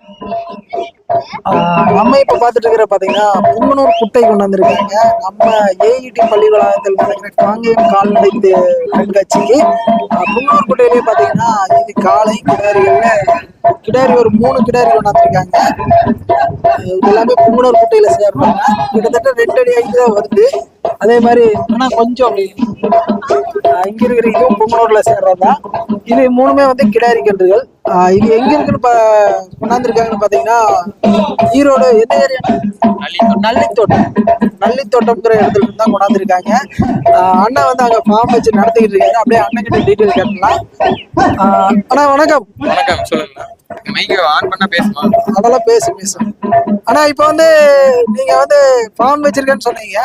えっ? நம்ம இப்ப பாத்துட்டு இருக்கிற பாத்தீங்கன்னா புங்கனூர் குட்டை கொண்டு வந்திருக்காங்க நம்ம ஏஇடி பள்ளி வளாகத்தில் நடக்கிற காங்கேயம் கால்நடை கண்காட்சிக்கு ஆஹ் புங்கனூர் குட்டையிலேயே பாத்தீங்கன்னா இது காலை கிடாரிகள்ல கிடாரி ஒரு மூணு கிடாரி கொண்டு வந்திருக்காங்க எல்லாமே புங்கனூர் குட்டையில சேர்றாங்க. கிட்டத்தட்ட ரெண்டு அடி ஐந்து தான் வருது. அதே மாதிரி ஆனா கொஞ்சம் அப்படி இங்க இருக்கிற இதுவும் புங்கனூர்ல சேர்றதுதான் இது மூணுமே வந்து கிடாரி கன்றுகள் இது எங்க இருக்குன்னு பா கொண்டாந்துருக்காங்கன்னு பாத்தீங்கன்னா ஈரோடு எந்த ஏரியா? நல்லித்தோட்டம். நல்லித்தோட்டம்ங்கிற இடத்துல இருந்து தான் கொண்டாந்துருக்காங்க. அண்ணா வந்து அங்க ஃபார்ம் வச்சு நடத்திக்கிட்டு இருக்காரு. அப்படியே அண்ணன் கிட்ட டீட்டெயில் கேட்கலாம் ஆஹ் அண்ணா வணக்கம். வணக்கம் சொல்லுங்க. மைக் ஆன் பண்ணா பேசுமா? அதெல்லாம் பேசு பேசு. அண்ணா இப்போ வந்து நீங்க வந்து ஃபார்ம் வச்சிருக்கேன்னு சொன்னீங்க.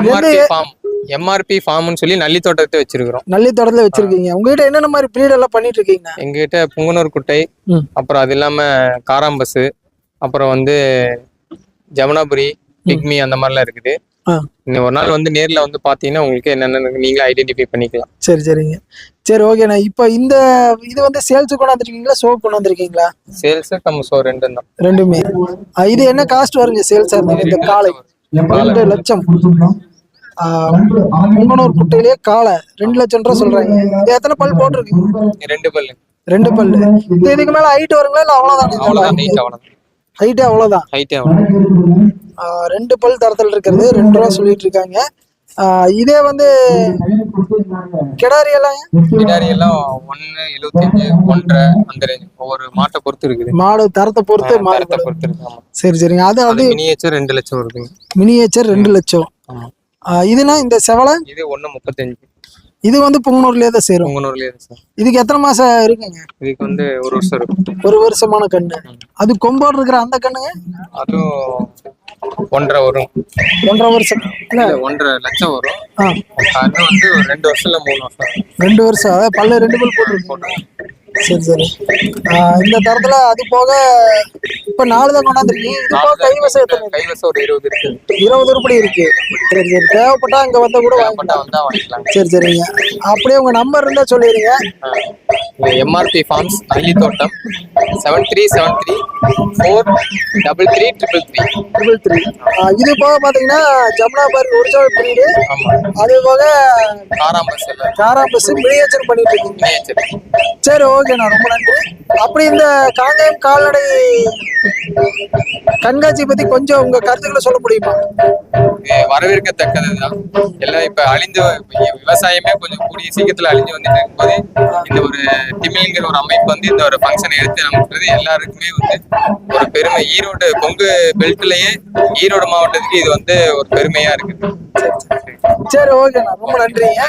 எம்ஆர்பி ஃபார்ம் எம்ஆர்பி ஃபார்ம்னு சொல்லி நல்லி தோட்டத்தை வச்சிருக்கிறோம். நல்லித்தோட்டத்துல வச்சிருக்கீங்க. உங்ககிட்ட என்னென்ன மாதிரி பிரீட் எல்லாம் பண்ணிட்டு இருக்கீங்க? எங்ககிட்ட புங்கனூர் குட்டை. அப்புறம் அது இல்லாம காராம்பஸ் அப்புறம் வந்து ஜமுனாபுரி பிக்மி அந்த மாதிரிலாம் இருக்குது. இன்னும் ஒரு நாள் வந்து நேர்ல வந்து பாத்தீங்கன்னா உங்களுக்கு என்னென்ன நீங்களே ஐடென்டிஃபை பண்ணிக்கலாம். சரி சரிங்க. சரி ஓகேண்ணா இப்போ இந்த இது வந்து சேல்ஸ் கொண்டாந்துருக்கீங்களா? சோப் கொண்டாந்துருக்கீங்களா? சேல்ஸ் நம்ம ஷோ ரெண்டும் தான். ரெண்டுமே. இது என்ன காஸ்ட் வருங்க சேல்ஸ் இந்த காலை. ரெண்டு லட்சம். முங்கனூர் குட்டையிலேயே காலை. ரெண்டு லட்சம் ரூபா சொல்றாங்க. எத்தனை பல் போட்டிருக்கீங்க ரெண்டு பல்லு. ரெண்டு பல்லு. இது இதுக்கு மேல ஹைட் வருங்களா? இல்ல அவ்வளவுதான்? அவ்வளவுதான் நைட் அவ்வளவுதான். ஹைட்டே அவ்வளவுதான். ஹைட்டே ரெண்டு பல் தரத்தில் இருக்கிறது ரெண்டு ரூபா சொல்லிட்டு இருக்காங்க இதே வந்து கிடாரி எல்லாம்? பின்னாடி எல்லாம் ஒன்னு எழுபத்தஞ்சு ஒன்றரை அந்த ரேஞ்ச் ஒவ்வொரு மாட்டை பொறுத்து இருக்குது. மாடு தரத்தை பொறுத்து மாறுபடும் பொறுத்து இருக்கு சரி சரிங்க. அது அது வந்து மினியேச்சர் ரெண்டு லட்சம் வருதுங்க. மினியேச்சர் ரெண்டு லட்சம். இதுனா இந்த செவலை? இது ஒண்ணு முப்பத்தஞ்சு. இது வந்து புங்கனூர்லயே தான் சேரும். சார். இதுக்கு எத்தனை மாசம் இருக்குங்க? இதுக்கு வந்து ஒரு வருஷம் இருக்கும். ஒரு வருஷமான கண்ணு. அது கொம்போடு இருக்கிற அந்த கண்ணுங்க? அதுவும் ஒன்றரை வரும். ஒன்றரை வருஷம். இல்ல ஒன்றரை லட்சம் வரும். அது வந்து ஒரு ரெண்டு வருஷம் இல்ல மூணு வருஷம். ரெண்டு வருஷம். அதாவது பல்லு ரெண்டு பல் போட்டுருக்கு சரி சரி. இந்த தரத்துல அது போக இப்ப நாலு தான் கொண்டாந்துருக்கீங்க. இது போக கைவசம் எத்தனை கைவசம் ஒரு இருபது இருக்கு. இருபது உருப்படி இருக்கு. சரி சரி. தேவைப்பட்டா அங்க வந்தா கூட வாங்கிக்கலாம். சரி சரிங்க. அப்படியே உங்க நம்பர் இருந்தா சொல்லிடுங்க. எம்ஆர்பி ஃபார்ம்ஸ் அள்ளி தோட்டம் seven three seven three four double three triple three triple three இது போக பாத்தீங்கன்னா ஜமுனா பார்க் ஒரிஜினல் பிரீடு ஆமா. அது போக காராம்பஸ் காராம்பஸ் மினியேச்சர் பண்ணிட்டு இருக்கீங்க. மினியேச்சர் சரி ஓகேண்ணா ரொம்ப நன்றி. அப்படி இந்த காங்கேயம் கால்நடை கண்காட்சி பத்தி கொஞ்சம் உங்க கருத்துக்களை சொல்ல முடியுமா? வரவேற்கத்தக்கதுதான் எல்லாம் இப்ப அழிஞ்சு விவசாயமே கொஞ்சம் கூடிய சீக்கிரத்துல அழிஞ்சு வந்துட்டு இருக்கும்போது இந்த ஒரு திமிழ்ங்கிற ஒரு அமைப்பு வந்து இந்த ஒரு ஃபங்க்ஷனை எடுத்து நமக்கு எல்லாருக்குமே வந்து ஒரு பெருமை. ஈரோடு கொங்கு பெல்ட்லயே ஈரோடு மாவட்டத்துக்கு இது வந்து ஒரு பெருமையா இருக்குது சரி ஓகேண்ணா ரொம்ப நன்றிங்க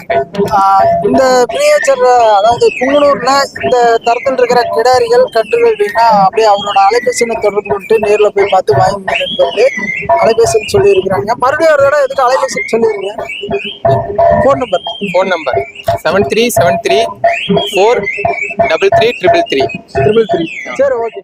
இந்த மினியேச்சர் அதாவது புங்கனூர்ல இந்த தரத்தில் இருக்கிற கிடாரிகள் கன்றுகள் அப்படின்னா அப்படியே அவரோட அலைபேசியை தொடர்பு கொண்டு நேர்ல போய் பார்த்து வாங்கி என்பது அலைபேசின்னு சொல்லி இருக்கிறாங்க மறுபடியும் ஒரு தடவை எதுக்கு அலைபேசின்னு சொல்லிருங்க phone number phone number seven three seven three four double three triple three triple three சரி ஓகே